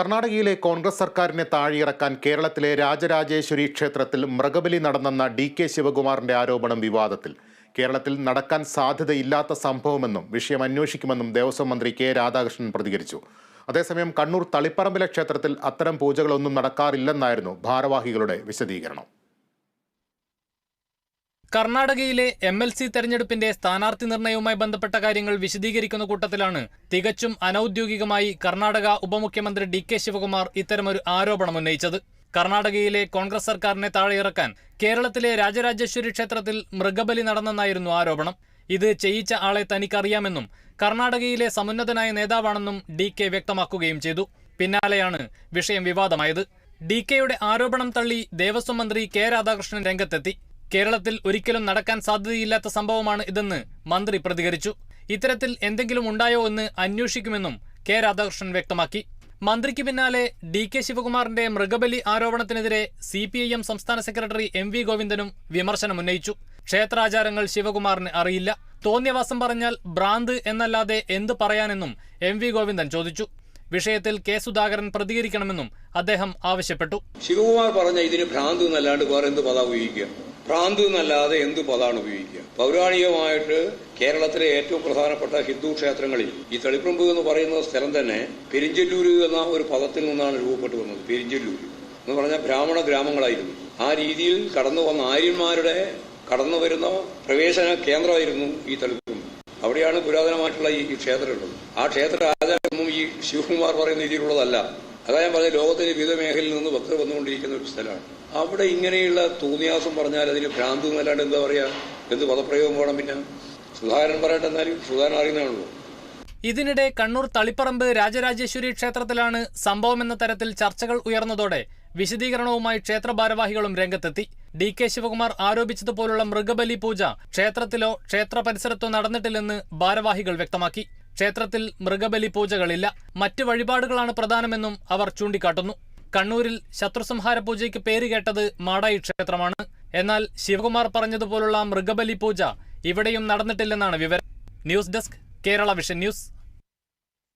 കർണാടകയിലെ കോൺഗ്രസ് സർക്കാരിനെ താഴെയിറക്കാൻ കേരളത്തിലെ രാജരാജേശ്വരി ക്ഷേത്രത്തിൽ മൃഗബലി നടന്നെന്ന ഡി കെ ശിവകുമാറിന്റെ ആരോപണം വിവാദത്തിൽ. കേരളത്തിൽ നടക്കാൻ സാധ്യതയില്ലാത്ത സംഭവമെന്നും വിഷയം അന്വേഷിക്കുമെന്നും ദേവസ്വം മന്ത്രി കെ രാധാകൃഷ്ണൻ പ്രതികരിച്ചു. അതേസമയം കണ്ണൂർ തളിപ്പറമ്പിലെ ക്ഷേത്രത്തിൽ അത്തരം പൂജകളൊന്നും നടക്കാറില്ലെന്നായിരുന്നു ഭാരവാഹികളുടെ വിശദീകരണം. കർണാടകയിലെ എം എൽ സി തെരഞ്ഞെടുപ്പിന്റെ സ്ഥാനാർത്ഥി നിർണയവുമായി ബന്ധപ്പെട്ട കാര്യങ്ങൾ വിശദീകരിക്കുന്ന കൂട്ടത്തിലാണ് തികച്ചും അനൌദ്യോഗികമായി കർണാടക ഉപമുഖ്യമന്ത്രി ഡി കെ ശിവകുമാർ ഇത്തരമൊരു ആരോപണം ഉന്നയിച്ചത്. കർണാടകയിലെ കോൺഗ്രസ് സർക്കാരിനെ താഴെയിറക്കാൻ കേരളത്തിലെ രാജരാജേശ്വരി ക്ഷേത്രത്തിൽ മൃഗബലി നടന്നെന്നായിരുന്നു ആരോപണം. ഇത് ചെയ്യിച്ച ആളെ തനിക്കറിയാമെന്നും കർണാടകയിലെ സമുന്നതനായ നേതാവാണെന്നും ഡി കെ വ്യക്തമാക്കുകയും ചെയ്തു. പിന്നാലെയാണ് വിഷയം വിവാദമായത്. ഡി കെയുടെ ആരോപണം തള്ളി ദേവസ്വം മന്ത്രി കെ രാധാകൃഷ്ണൻ രംഗത്തെത്തി. കേരളത്തിൽ ഒരിക്കലും നടക്കാൻ സാധ്യതയില്ലാത്ത സംഭവമാണ് ഇതെന്ന് മന്ത്രി പ്രതികരിച്ചു. ഇത്തരത്തിൽ എന്തെങ്കിലും ഉണ്ടായോ എന്ന് അന്വേഷിക്കുമെന്നും കെ രാധാകൃഷ്ണൻ വ്യക്തമാക്കി. മന്ത്രിക്ക് പിന്നാലെ ഡി കെ ശിവകുമാറിന്റെ മൃഗബലി ആരോപണത്തിനെതിരെ സി പി ഐ എം സംസ്ഥാന സെക്രട്ടറി എം വി ഗോവിന്ദനും വിമർശനമുന്നയിച്ചു ക്ഷേത്രാചാരങ്ങൾ ശിവകുമാറിന് അറിയില്ല. തോന്നിയവാസം പറഞ്ഞാൽ ഭ്രാന്ത് എന്നല്ലാതെ എന്ത് പറയാനെന്നും എം വി ഗോവിന്ദൻ ചോദിച്ചു. വിഷയത്തിൽ കെ സുധാകരൻ പ്രതികരിക്കണമെന്നും അദ്ദേഹം ആവശ്യപ്പെട്ടു. ശിവകുമാർ പറഞ്ഞ ഇതിന് ഭ്രാന്ത് എന്നല്ലാണ്ട് വേറെ എന്ത് പദ ഉപയോഗിക്കുക? ഭ്രാന്ത് എന്നല്ലാതെ എന്ത് പദമാണ് ഉപയോഗിക്കുക. പൗരാണികമായിട്ട് കേരളത്തിലെ ഏറ്റവും പ്രധാനപ്പെട്ട ഹിന്ദു ക്ഷേത്രങ്ങളിൽ ഈ തളിപ്പറമ്പ് എന്ന് പറയുന്ന സ്ഥലം തന്നെ പെരിഞ്ചല്ലൂര് എന്ന ഒരു പദത്തിൽ നിന്നാണ് രൂപപ്പെട്ടു വന്നത് പെരിഞ്ചല്ലൂര്. എന്ന് പറഞ്ഞാൽ ബ്രാഹ്മണ ഗ്രാമങ്ങളായിരുന്നു. ആ രീതിയിൽ കടന്നു വന്ന ആര്യന്മാരുടെ കടന്നു വരുന്ന പ്രവേശന കേന്ദ്രമായിരുന്നു ഈ തളിപ്പറമ്പ്. അവിടെയാണ് പുരാതനമായിട്ടുള്ള ഈ ക്ഷേത്രമുള്ളത്. ആ ക്ഷേത്ര ആചാരമൊന്നും ഈ ശിവകുമാർ പറയുന്ന രീതിയിലുള്ളതല്ല. അതാ ഞാൻ പറഞ്ഞ ലോകത്തിന്റെ വിവിധ മേഖലയിൽ നിന്ന് ഭക്തർ വന്നുകൊണ്ടിരിക്കുന്ന ഒരു സ്ഥലമാണ്. അവിടെ ഇങ്ങനെയുള്ള തോന്നിയാസം പറഞ്ഞാൽ അതിന് ഭ്രാന്ത് എന്നല്ലാണ്ട് എന്താ പറയാ? എന്ത് പദപ്രയോഗം വേണം പിന്നെ? സുധാരൻ പറയട്ടെ എന്നാലും സുധാകരൻ അറിയുന്നതാണല്ലോ. ഇതിനിടെ കണ്ണൂർ തളിപ്പറമ്പ് രാജരാജേശ്വരി ക്ഷേത്രത്തിലാണ് എന്ന തരത്തിൽ ചർച്ചകൾ ഉയർന്നതോടെ വിശദീകരണവുമായി ക്ഷേത്ര ഭാരവാഹികളും രംഗത്തെത്തി. ഡി കെ ശിവകുമാർ ആരോപിച്ചതുപോലുള്ള മൃഗബലി പൂജ ക്ഷേത്രത്തിലോ ക്ഷേത്ര പരിസരത്തോ നടന്നിട്ടില്ലെന്ന് ഭാരവാഹികൾ വ്യക്തമാക്കി. ക്ഷേത്രത്തിൽ മൃഗബലി പൂജകളില്ല മറ്റ് വഴിപാടുകളാണ് പ്രധാനമെന്നും അവർ ചൂണ്ടിക്കാട്ടുന്നു. കണ്ണൂരിൽ ശത്രുസംഹാര പൂജയ്ക്ക് പേര് കേട്ടത് മാടായി ക്ഷേത്രമാണ്. എന്നാൽ ശിവകുമാർ പറഞ്ഞതുപോലുള്ള മൃഗബലി പൂജ ഇവിടെയും നടന്നിട്ടില്ലെന്നാണ് വിവരം. News desk Kerala vision news.